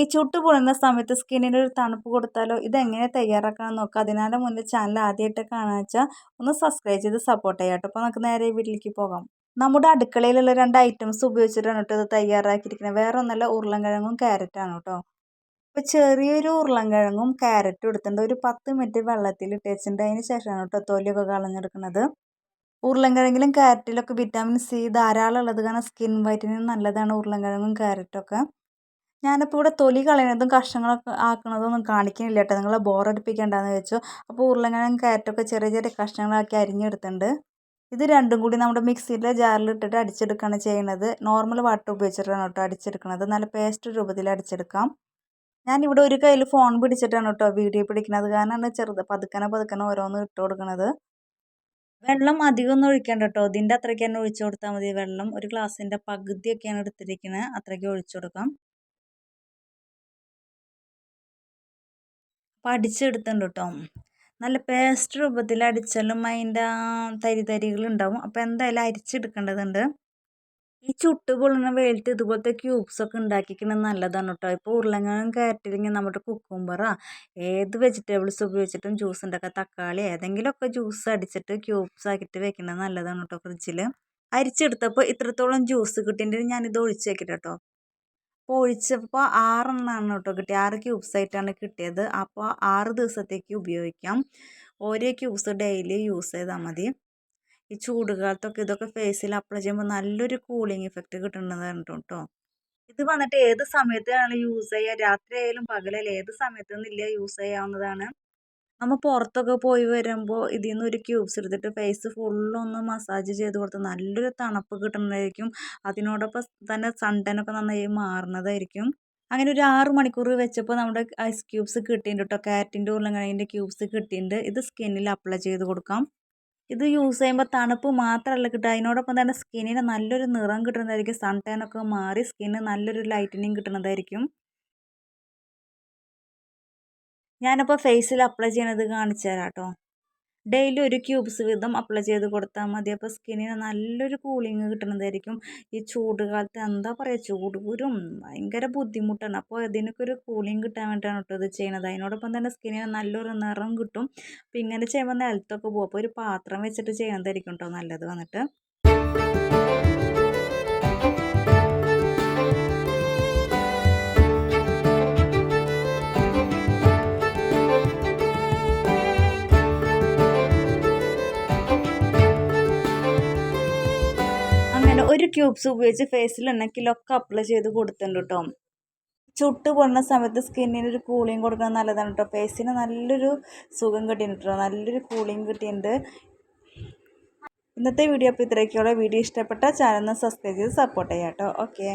ഈ ചുട്ട് പൊണുന്ന സമയത്ത് സ്കിന്നിന് ഒരു തണുപ്പ് കൊടുത്താലോ? ഇതെങ്ങനെ തയ്യാറാക്കണം നോക്കാം. അതിനാലെ മുന്നേ ചാനൽ ആദ്യമായിട്ട് കാണുക വെച്ചാൽ ഒന്ന് സബ്സ്ക്രൈബ് ചെയ്ത് സപ്പോർട്ട് ചെയ്യാം കേട്ടോ. അപ്പോൾ നമുക്ക് നേരെ വീട്ടിലേക്ക് പോകാം. നമ്മുടെ അടുക്കളയിലുള്ള രണ്ട് ഐറ്റംസ് ഉപയോഗിച്ചിട്ടാണ് കേട്ടോ ഇത് തയ്യാറാക്കിയിരിക്കുന്നത്. വേറെ ഒന്നല്ല ഉരുളൻകിഴങ്ങും ക്യാരറ്റാണ് കേട്ടോ. അപ്പോൾ ചെറിയൊരു ഉരുളൻകിഴങ്ങും ക്യാരറ്റും എടുത്തിട്ടുണ്ട്. ഒരു പത്ത് മിനിറ്റ് വെള്ളത്തിൽ ഇട്ടേച്ചിട്ടുണ്ട് അതിന് ശേഷമാണ് കേട്ടോ തൊലിയൊക്കെ കളഞ്ഞെടുക്കുന്നത്. ഉരുളൻകിഴങ്ങിലും ക്യാരറ്റിലൊക്കെ വിറ്റാമിൻ സി ധാരാളം ഉള്ളത് കാരണം സ്കിൻ വൈറ്റനിങ് നല്ലതാണ് ഉരുളൻകിഴങ്ങും ക്യാരറ്റൊക്കെ ഞാനിപ്പോൾ ഇവിടെ തൊലി കളയണതും കഷ്ണങ്ങളൊക്കെ ആക്കുന്നതൊന്നും കാണിക്കുന്നില്ല കേട്ടോ. നിങ്ങളെ ബോറടിപ്പിക്കേണ്ടെന്ന് വെച്ചു അപ്പോൾ ഉരുളൻകിഴങ്ങും ക്യാരറ്റൊക്കെ ചെറിയ ചെറിയ കഷ്ണങ്ങളാക്കി അരിഞ്ഞെടുത്തിട്ടുണ്ട്. ഇത് രണ്ടും കൂടി നമ്മുടെ മിക്സിയിലെ ജാറിൽ ഇട്ടിട്ട് അടിച്ചെടുക്കുകയാണ് ചെയ്യുന്നത്. നോർമൽ വാട്ടർ ഉപയോഗിച്ചിട്ടാണ് കേട്ടോ അടിച്ചെടുക്കുന്നത്. നല്ല പേസ്റ്റ് രൂപത്തിൽ അടിച്ചെടുക്കാം. ഞാനിവിടെ ഒരു കയ്യിൽ ഫോൺ പിടിച്ചിട്ടാണ് കേട്ടോ വീഡിയോ പിടിക്കുന്നത്. കാരണമാണ് ചെറുത് പതുക്കനെ പതുക്കനെ ഓരോന്ന് ഇട്ട് കൊടുക്കുന്നത് വെള്ളം അധികമൊന്നും ഒഴിക്കേണ്ട കേട്ടോ. ഇതിന്റെ അത്രയ്ക്ക് തന്നെ ഒഴിച്ചു കൊടുത്താൽ മതി. വെള്ളം ഒരു ഗ്ലാസിന്റെ പകുതിയൊക്കെയാണ് എടുത്തിരിക്കുന്നത് അത്രയ്ക്ക് ഒഴിച്ചു കൊടുക്കാം. അപ്പം അടിച്ചെടുത്തിട്ടുണ്ട് കേട്ടോ നല്ല പേസ്റ്റ് രൂപത്തിൽ അടിച്ചാലും അതിന്റെ തരി തരികളുണ്ടാവും അപ്പോൾ എന്തായാലും അരിച്ചെടുക്കേണ്ടതുണ്ട്. ഈ ചുട്ട് പൊള്ളുന്ന വെയിലത്ത് ഇതുപോലത്തെ ക്യൂബ്സൊക്കെ ഉണ്ടാക്കിക്കുന്നത് നല്ലതാണ് കേട്ടോ ഇപ്പോൾ ഉരുളങ്ങയും ക്യാരറ്റില്ലെങ്കിൽ നമ്മുടെ കുക്കുംബറ ഏത് വെജിറ്റബിൾസ് ഉപയോഗിച്ചിട്ടും ജ്യൂസ് ഉണ്ടാക്കാം തക്കാളി ഏതെങ്കിലുമൊക്കെ ജ്യൂസ് അടിച്ചിട്ട് ക്യൂബ്സ് ആക്കിയിട്ട് വെക്കുന്നത് നല്ലതാണ് കേട്ടോ ഫ്രിഡ്ജിൽ അരിച്ചെടുത്തപ്പോൾ ഇത്രത്തോളം ജ്യൂസ് കിട്ടിയിട്ടുണ്ടെങ്കിൽ ഞാനിത് ഒഴിച്ച് വെക്കട്ടെ കേട്ടോ അപ്പോൾ ഒഴിച്ചപ്പോൾ ആറെണ്ണമാണ് കേട്ടോ കിട്ടിയത് ആറ് ക്യൂബ്സ് ആയിട്ടാണ് കിട്ടിയത്. അപ്പോൾ ആറ് ദിവസത്തേക്ക് ഉപയോഗിക്കാം. ഓരോ ക്യൂബ്സ് ഡെയിലി യൂസ് ചെയ്താൽ മതി. ഈ ചൂടുകാലത്തൊക്കെ ഇതൊക്കെ ഫേസിൽ അപ്ലൈ ചെയ്യുമ്പോൾ നല്ലൊരു കൂളിംഗ് ഇഫക്റ്റ് കിട്ടുന്നതാണ് കേട്ടോ ഇത് വന്നിട്ട് ഏത് സമയത്താണ് യൂസ് ചെയ്യുക രാത്രി ആയാലും പകലായാലും ഏത് സമയത്തുനിന്നില്ല യൂസ് ചെയ്യാവുന്നതാണ്? നമ്മൾ പുറത്തൊക്കെ പോയി വരുമ്പോൾ ഇതിൽ നിന്ന് ഒരു ക്യൂബ്സ് എടുത്തിട്ട് ഫേസ് ഫുള്ളൊന്ന് മസാജ് ചെയ്ത് കൊടുത്ത് നല്ലൊരു തണുപ്പ് കിട്ടുന്നതായിരിക്കും. അതിനോടൊപ്പം തന്നെ സൺടനൊക്കെ നന്നായി മാറുന്നതായിരിക്കും. അങ്ങനെ ഒരു ആറ് മണിക്കൂർ വെച്ചപ്പോൾ നമ്മുടെ ഐസ് ക്യൂബ്സ് കിട്ടിയിട്ടുണ്ട് കേട്ടോ കാറ്റിന്റെ ഉരുളങ്കിഴങ്ങിന്റെ ക്യൂബ്സ് കിട്ടിയിട്ടുണ്ട്. ഇത് സ്കിന്നിൽ അപ്ലൈ ചെയ്ത് കൊടുക്കാം. ഇത് യൂസ് ചെയ്യുമ്പോൾ തണുപ്പ് മാത്രമല്ല കിട്ടുക. അതിനോടൊപ്പം തന്നെ സ്കിന്നിന് നല്ലൊരു നിറം കിട്ടുന്നതായിരിക്കും. സൺ ടാനൊക്കെ മാറി സ്കിന്ന് നല്ലൊരു ലൈറ്റനിങ് കിട്ടുന്നതായിരിക്കും. ഞാനിപ്പോൾ ഫേസിൽ അപ്ലൈ ചെയ്യണത് കാണിച്ചു തരാം കേട്ടോ ഡെയിലി ഒരു ക്യൂബ്സ് വീതം അപ്ലൈ ചെയ്ത് കൊടുത്താൽ മതി. അപ്പോൾ സ്കിന്നിന് നല്ലൊരു കൂളിങ് കിട്ടുന്നതായിരിക്കും ഈ ചൂട് കാലത്ത് എന്താ പറയുക ചൂട് കുരും ഭയങ്കര ബുദ്ധിമുട്ടാണ്. അപ്പോൾ ഇതിനൊക്കെ ഒരു കൂളിങ് കിട്ടാൻ വേണ്ടിയിട്ടാണ് കേട്ടോ ഇത് ചെയ്യുന്നത് അതിനോടൊപ്പം തന്നെ സ്കിന്നിന് നല്ലൊരു നിറം കിട്ടും. അപ്പോൾ ഇങ്ങനെ ചെയ്യുമ്പോൾ നിലത്തൊക്കെ പോകും അപ്പോൾ ഒരു പാത്രം വെച്ചിട്ട് ചെയ്യുന്നതായിരിക്കും കേട്ടോ നല്ലത് വന്നിട്ട്. ഒരു ക്യൂബ്സ് ഉപയോഗിച്ച് ഫേസിൽ ഉണ്ടെങ്കിലൊക്കെ അപ്ലൈ ചെയ്ത് കൊടുത്തിട്ടുണ്ട് കേട്ടോ ചുട്ട് പൊണ്ണ സമയത്ത് സ്കിന്നിന് ഒരു കൂളിംഗ് കൊടുക്കുന്നത് നല്ലതാണ് കേട്ടോ ഫേസിന് നല്ലൊരു സുഖം കിട്ടിയിട്ടുണ്ട് കേട്ടോ നല്ലൊരു കൂളിംഗ് കിട്ടിയിട്ടുണ്ട്. ഇന്നത്തെ വീഡിയോ അപ്പോൾ ഇത്രയൊക്കെയുള്ള. വീഡിയോ ഇഷ്ടപ്പെട്ട ചാനൽ സബ്സ്ക്രൈബ് ചെയ്ത് സപ്പോർട്ട് ചെയ്യാം കേട്ടോ ഓക്കെ